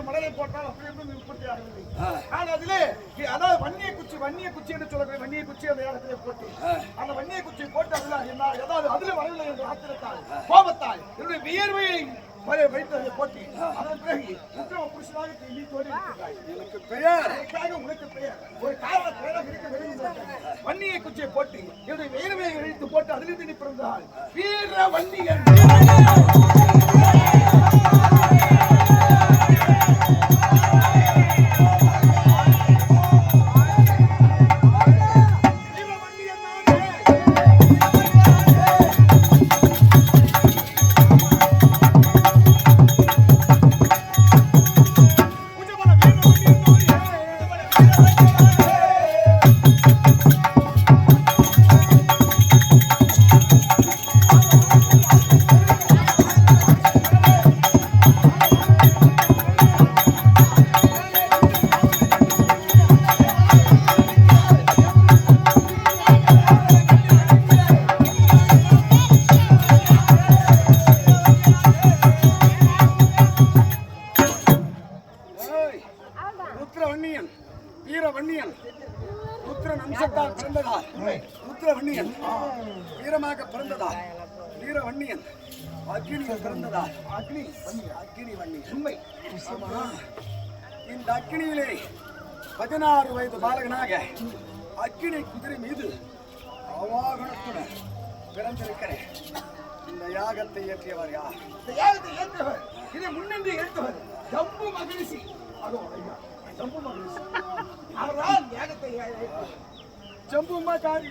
செங்கல் மலரை போட்டால் அப்படி உற்பத்தி ஆகவில்லை. ஆனால் அதிலே அதாவது வன்னிய குச்சி வன்னிய குச்சி என்று சொல்லக்கூடிய வன்னிய குச்சி அந்த இடத்திலே போட்டு அந்த வன்னிய குச்சியை போட்டு அதுல என்ன ஏதாவது அதிலே வரவில்லை என்று ஆத்திரத்தால் கோபத்தால் என்னுடைய வியர்வையை வரை வைத்து அதை போட்டு அதன் பிறகு உத்தம புருஷனாக நீ தோன்றி இருக்கின்றாய் எனக்கு பெயர். அதற்காக உனக்கு பெயர். ஒரு இருக்க விரும்புகிறேன் வன்னியை குச்சியை போட்டு என்னுடைய வேர்வையை இழுத்து போட்டு அதிலிருந்து நீ பிறந்தால் வீர வன்னியன். ருத்ரன் அம்சத்தால் பிறந்ததா ருத்ரவன்னியன் வீரமாக பிறந்ததா வீரவன்னியன். அக்னியில் பிறந்ததா அக்னி. அக்னி வன்னியன். உண்மை. இந்த அக்னியிலே பதினாறு வயது பாலகனாக அக்னி குதிரை மீது அவாகனத்துடன் பிறந்திருக்கிறேன். இந்த யாகத்தை இயற்றியவர் யார்? இந்த யாகத்தை ஏற்றவர். இதை முன்னின்று ஏற்றவர் ஜம்பு மகிழ்ச்சி அதோ ஐயா. ஜம்பு மகிழ்ச்சி அவர்தான் ஏகத்தை ஏற்றவர் ஜம்பு மகாரி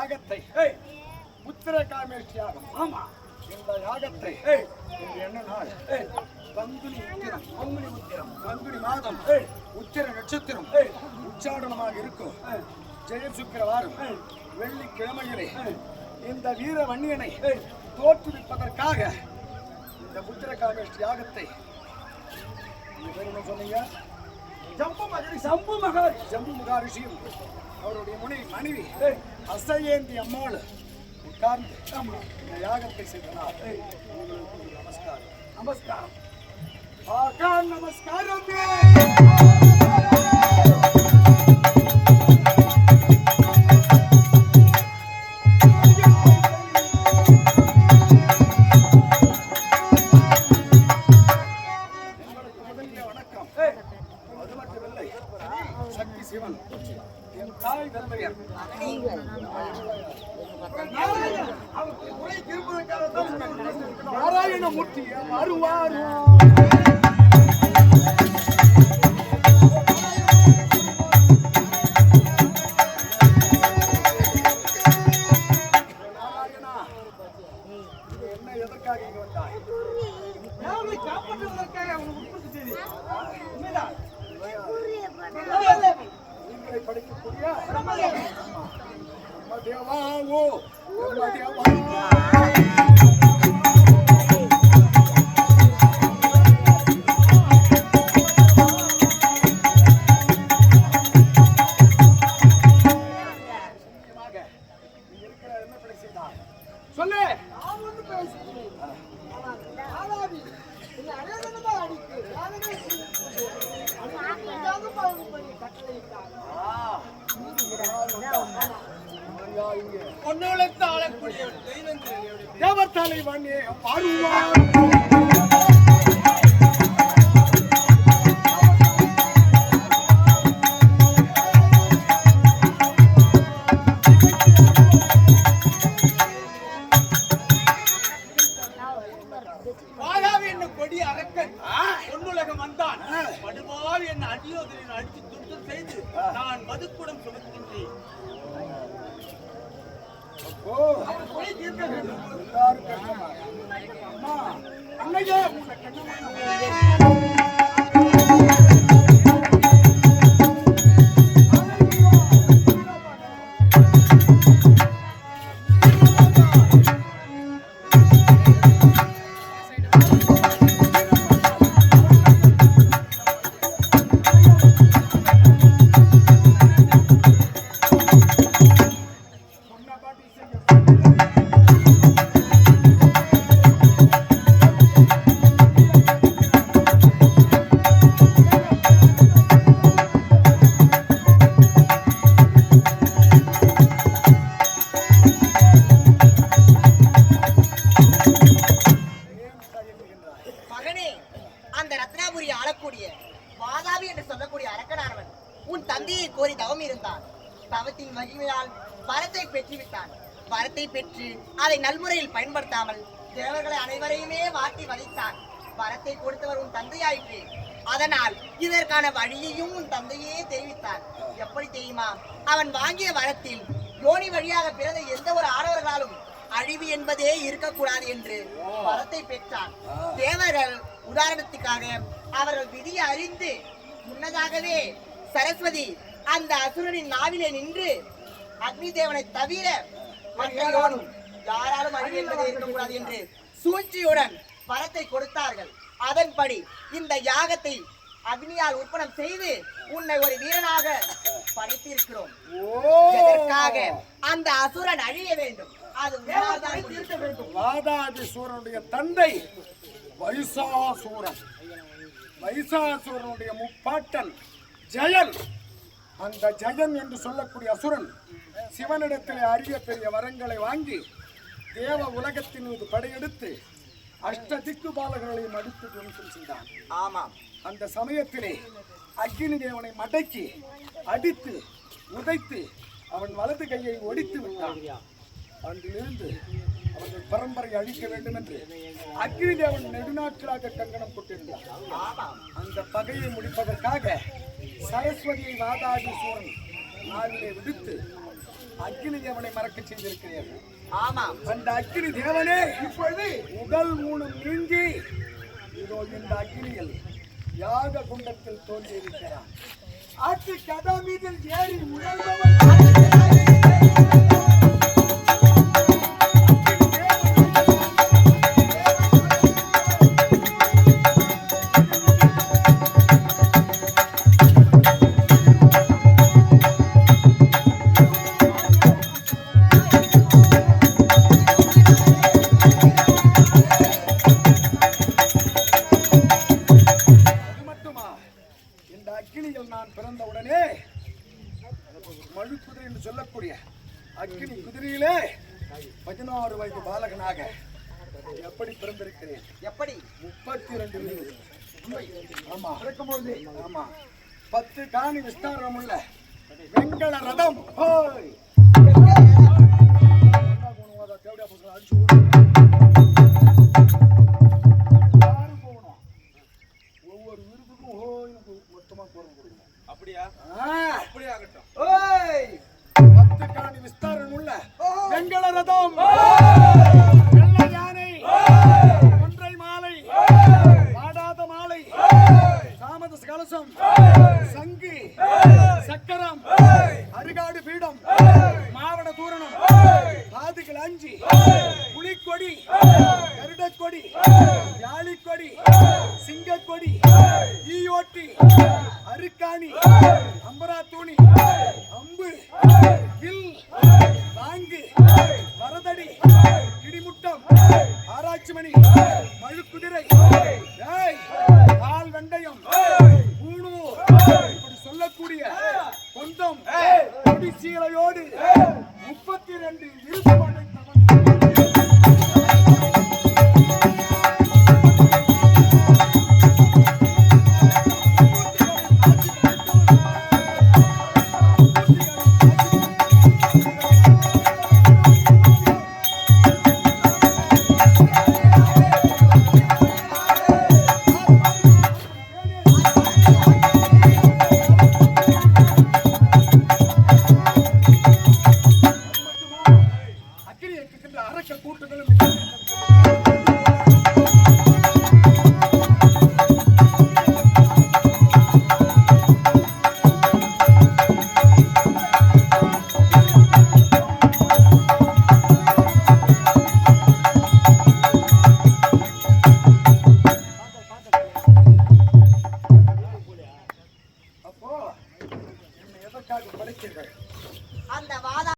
யாகத்தை ஏய், உத்திர காமேஷ் யாகம் ஆமா. இந்த யாகத்தை இன்று என்ன நாள்? பங்குனி உத்திரம். பங்குனி உத்திரம். பங்குனி மாதம். உத்திர நட்சத்திரம். உச்சாடனமாக இருக்கும். ஜெய சுக்கிர வாரம் ஏய், வெள்ளிக்கிழமையிலே இந்த வீர வன்னியனை தோற்றுவிப்பதற்காக இந்த உத்திர காமேஷ் யாகத்தை சொன்னீங்க? ஜம்பு மகிழ்ச்சி ஜம்பு மகாரி ஜம்பு மகாரிஷியும் அவருடைய முனை மனைவி அசையேந்தி அம்மாள் உட்கார்ந்து இந்த யாகத்தை செய்தனர். உங்களுக்கு நமஸ்காரம். நமஸ்காரம். நமஸ்காரம். உண்மைதான் நீங்களை படிக்கக்கூடிய பிரம்மதேவன். பிரம்மதேவாவோ பிரம்மதேவா அரக்கன் பொன்னுலகம் வந்தான் படுபாவி என்ன அடியோதரின் அடித்து துண்டு செய்து நான் மதுக்குடம் சுமக்கின்றேன் ஓ. போய் தீர்க்க வேண்டும் எல்லாரும் அம்மா அன்னையே உங்க கண்ணமா வாதாபி என்று சொல்லக்கூடிய அரக்கனானவன் உன் தந்தையை கோரி தவம் இருந்தான். தவத்தின் மகிமையால் வரத்தை பெற்றுவிட்டான். வரத்தை பெற்று அதை நல்முறையில் பயன்படுத்தாமல் தேவர்களை அனைவரையுமே வாட்டி வதைத்தான் வரத்தை கொடுத்தவர் உன் தந்தையாயிற்று. அதனால் இதற்கான வழியையும் உன் தந்தையே தெரிவித்தார் எப்படி தெரியுமா? அவன் வாங்கிய வரத்தில் யோனி வழியாக பிறந்த எந்த ஒரு ஆடவர்களாலும் அழிவு என்பதே இருக்கக்கூடாது என்று வரத்தை பெற்றான். தேவர்கள் உதாரணத்துக்காக அவர்கள் விதியை அறிந்து முன்னதாகவே சரஸ்வதி அந்த அசுரனின் நாவிலே நின்று அக்னி தேவனை தவிர மற்ற யோனும் யாராலும் என்பதே இருக்கக்கூடாது என்று சூழ்ச்சியுடன் வரத்தை கொடுத்தார்கள். அதன்படி இந்த யாகத்தை அக்னியால் உற்பணம் செய்து உன்னை ஒரு வீரனாக படைத்திருக்கிறோம். எதற்காக? அந்த அசுரன் அழிய வேண்டும். அது வேண்டும் வாதாபிசூரனுடைய தந்தை வைசாசூரன் வைசாசூரனுடைய முப்பாட்டன் ஜெயன். அந்த ஜெயன் என்று சொல்லக்கூடிய அசுரன் சிவனிடத்திலே அரிய பெரிய வரங்களை வாங்கி தேவ உலகத்தின் மீது படையெடுத்து அஷ்ட திக்கு பாலகர்களையும் அடித்து துவம்சம் செய்தான். ஆமாம். அந்த சமயத்திலே அக்னி தேவனை மடக்கி அடித்து உதைத்து அவன் வலது கையை ஒடித்து விட்டான். அன்றிலிருந்து அவர்கள் பரம்பரை அழிக்க வேண்டும் என்று அக்னி தேவன் நெடுநாட்களாக கங்கணம் போட்டிருந்தார் ஆமாம் அந்த பகையை முடிப்பதற்காக சரஸ்வதியை வாதாடி சூரன் நாளிலே விடுத்து அக்னி தேவனை மறக்க செய்திருக்கிறீர்கள் ஆமாம் அந்த அக்னி தேவனே இப்பொழுது உடல் மூலம் நீங்கி இதோ இந்த அக்னியில் யாக குண்டத்தில் தோன்றியிருக்கிறார் ஆட்சி கதா மீதில் ஏறி உழல்பவன் இந்த அக்னியில் நான் பிறந்த உடனே மழு குதிரை என்று சொல்லக்கூடிய அக்னி குதிரையிலே பதினாறு வயது பாலகனாக எப்படி பிறந்திருக்கிறேன்? எப்படி? முப்பத்தி ரெண்டு ஆமா. பிறக்கும்போது ஆமா. பத்து காணி விஸ்தாரம் உள்ள வெங்கல ரதம் அருக்காணி அம்பரா தூணி. அம்பு. வில். வாங்கு வரதடி. கிடிமுட்டம். ஆராய்ச்சி மணி. மழுக்குதிரை. ஏய், கால் வெண்டயம் பூணூர் இப்படி சொல்லக்கூடிய. கொந்தம் கொடி சீலையோடு. முப்பத்தி ரெண்டு இருப்பு